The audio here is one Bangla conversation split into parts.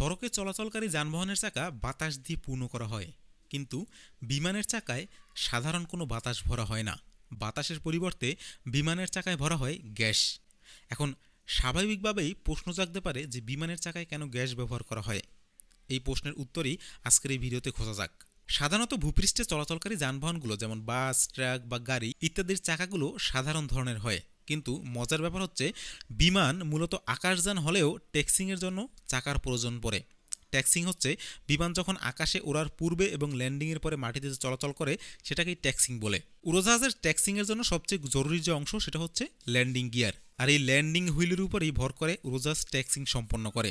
সড়কে চলাচলকারী যানবাহনের চাকা বাতাস দিয়ে পূর্ণ করা হয়। কিন্তু বিমানের চাকায় সাধারণ কোনো বাতাস ভরা হয় না। বাতাসের পরিবর্তে বিমানের চাকায় ভরা হয় গ্যাস। এখন স্বাভাবিকভাবেই প্রশ্ন জাগতে পারে যে বিমানের চাকায় কেন গ্যাস ব্যবহার করা হয়? এই প্রশ্নের উত্তরই আজকের এই ভিডিওতে খোঁজা যাক। সাধারণত ভূপৃষ্ঠে চলাচলকারী যানবাহনগুলো যেমন বাস, ট্রাক বা গাড়ি ইত্যাদির চাকাগুলো সাধারণ ধরনের হয়। কিন্তু মজার ব্যাপার হচ্ছে, বিমান মূলত আকাশযান হলেও ট্যাক্সিংয়ের জন্য চাকার প্রয়োজন পড়ে। ট্যাক্সিং হচ্ছে, বিমান যখন আকাশে ওড়ার পূর্বে এবং ল্যান্ডিংয়ের পরে মাটিতে চলাচল করে, সেটাকেই ট্যাক্সিং বলে। উড়োজাহাজের ট্যাক্সিংয়ের জন্য সবচেয়ে জরুরি যে অংশ, সেটা হচ্ছে ল্যান্ডিং গিয়ার। আর এই ল্যান্ডিং হুইলের উপরেই ভর করে উড়োজাহাজ ট্যাক্সিং সম্পন্ন করে।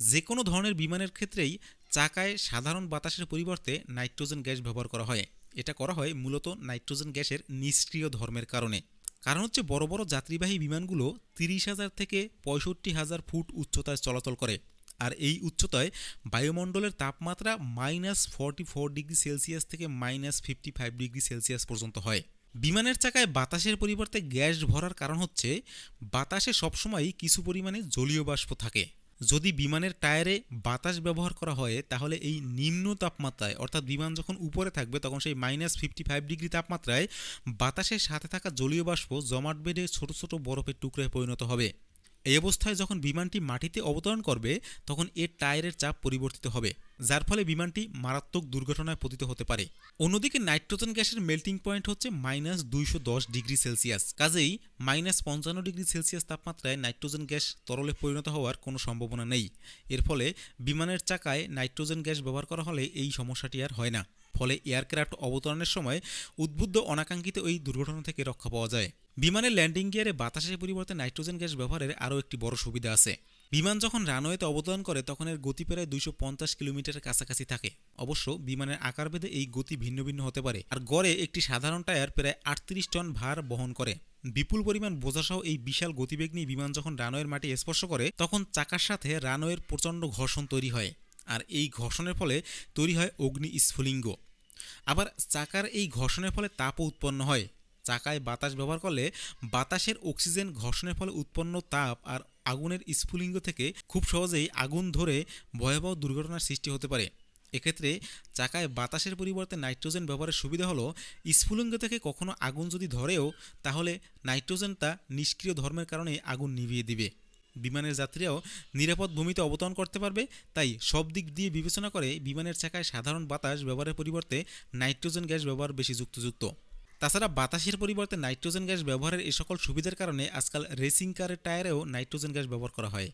যে কোনো ধরনের বিমানের ক্ষেত্রেই চাকায় সাধারণ বাতাসের পরিবর্তে নাইট্রোজেন গ্যাস ব্যবহার করা হয়। এটা করা হয় মূলত নাইট্রোজেন গ্যাসের নিষ্ক্রিয় ধর্মের কারণে। কারণ হচ্ছে বড় বড় যাত্রীবাহী বিমানগুলো তিরিশ হাজার থেকে পঁয়ষট্টি হাজার ফুট উচ্চতায় চলাচল করে। আর এই উচ্চতায় বায়ুমণ্ডলের তাপমাত্রা minus forty four degree Celsius থেকে minus fifty five degree Celsius পর্যন্ত হয়। বিমানের চাকায় বাতাসের পরিবর্তে গ্যাস ভরার কারণ হচ্ছে বাতাসে সবসময়ই কিছু পরিমাণে জলীয় বাষ্প থাকে। যদি বিমানের টায়ারে বাতাস ব্যবহার করা হয়, তাহলে এই নিম্ন তাপমাত্রায়, অর্থাৎ বিমান যখন উপরে থাকবে, তখন সেই মাইনাস ফিফটি ফাইভ ডিগ্রি তাপমাত্রায় বাতাসের সাথে থাকা জলীয় বাষ্প জমাট বেডে ছোটো ছোটো বরফের টুকরায় পরিণত হবে। এই অবস্থায় যখন বিমানটি মাটিতে অবতরণ করবে, তখন এর টায়ারের চাপ পরিবর্তিত হবে। যার ফলে বিমানটি মারাত্মক দুর্ঘটনায় পতিত হতে পারে। অন্যদিকে নাইট্রোজেন গ্যাসের মেল্টিং পয়েন্ট হচ্ছে মাইনাস দুইশো দশ ডিগ্রি সেলসিয়াস। কাজেই মাইনাস পঞ্চান্ন ডিগ্রি সেলসিয়াস তাপমাত্রায় নাইট্রোজেন গ্যাস তরলে পরিণত হওয়ার কোনো সম্ভাবনা নেই। এর ফলে বিমানের চাকায় নাইট্রোজেন গ্যাস ব্যবহার করা হলে এই সমস্যাটি আর হয় না। ফলে এয়ারক্রাফট অবতরণের সময় উদ্বুদ্ধ অনাকাঙ্ক্ষিত ওই দুর্ঘটনা থেকে রক্ষা পাওয়া যায়। বিমানের ল্যান্ডিং গিয়ারে বাতাসের পরিবর্তে নাইট্রোজেন গ্যাস ব্যবহারের আরও একটি বড় সুবিধা আছে। বিমান যখন রানওয়েতে অবতরণ করে, তখন এর গতি প্রায় দুইশো পঞ্চাশ কিলোমিটারের কাছাকাছি থাকে। অবশ্য বিমানের আকার ভেদে এই গতি ভিন্ন ভিন্ন হতে পারে। আর গড়ে একটি সাধারণ টায়ার প্রায় আটত্রিশ টন ভার বহন করে। বিপুল পরিমাণ বোঝাসহ এই বিশাল গতিবেগ নিয়ে বিমান যখন রানওয়ের মাটি স্পর্শ করে, তখন চাকার সাথে রানওয়ের প্রচণ্ড ঘর্ষণ তৈরি হয়। আর এই ঘর্ষণের ফলে তৈরি হয় অগ্নি স্ফুলিঙ্গ। আবার চাকার এই ঘর্ষণের ফলে তাপও উৎপন্ন হয়। চাকায় বাতাস ব্যবহার করলে বাতাসের অক্সিজেন ঘর্ষণের ফলে উৎপন্ন তাপ আর আগুনের স্ফুলিঙ্গ থেকে খুব সহজেই আগুন ধরে ভয়াবহ দুর্ঘটনার সৃষ্টি হতে পারে। এক্ষেত্রে চাকায় বাতাসের পরিবর্তে নাইট্রোজেন ব্যবহারের সুবিধা হলো, স্ফুলিঙ্গ থেকে কখনো আগুন যদি ধরেও, তাহলে নাইট্রোজেন তা নিষ্ক্রিয় ধর্মের কারণে আগুন নিভিয়ে দিবে। বিমানের যাত্রীরাও নিরাপদ ভূমিতে অবতরণ করতে পারবে, তাই সব দিক দিয়ে বিবেচনা করে বিমানের চাকায় সাধারণ বাতাস ব্যবহারের পরিবর্তে নাইট্রোজেন গ্যাস ব্যবহার বেশি যুক্তযুক্ত। তাছাড়া বাতাসের পরিবর্তে নাইট্রোজেন গ্যাস ব্যবহারের এই সকল সুবিধার কারণে আজকাল রেসিং কারের টায়ারেও নাইট্রোজেন গ্যাস ব্যবহার করা হয়।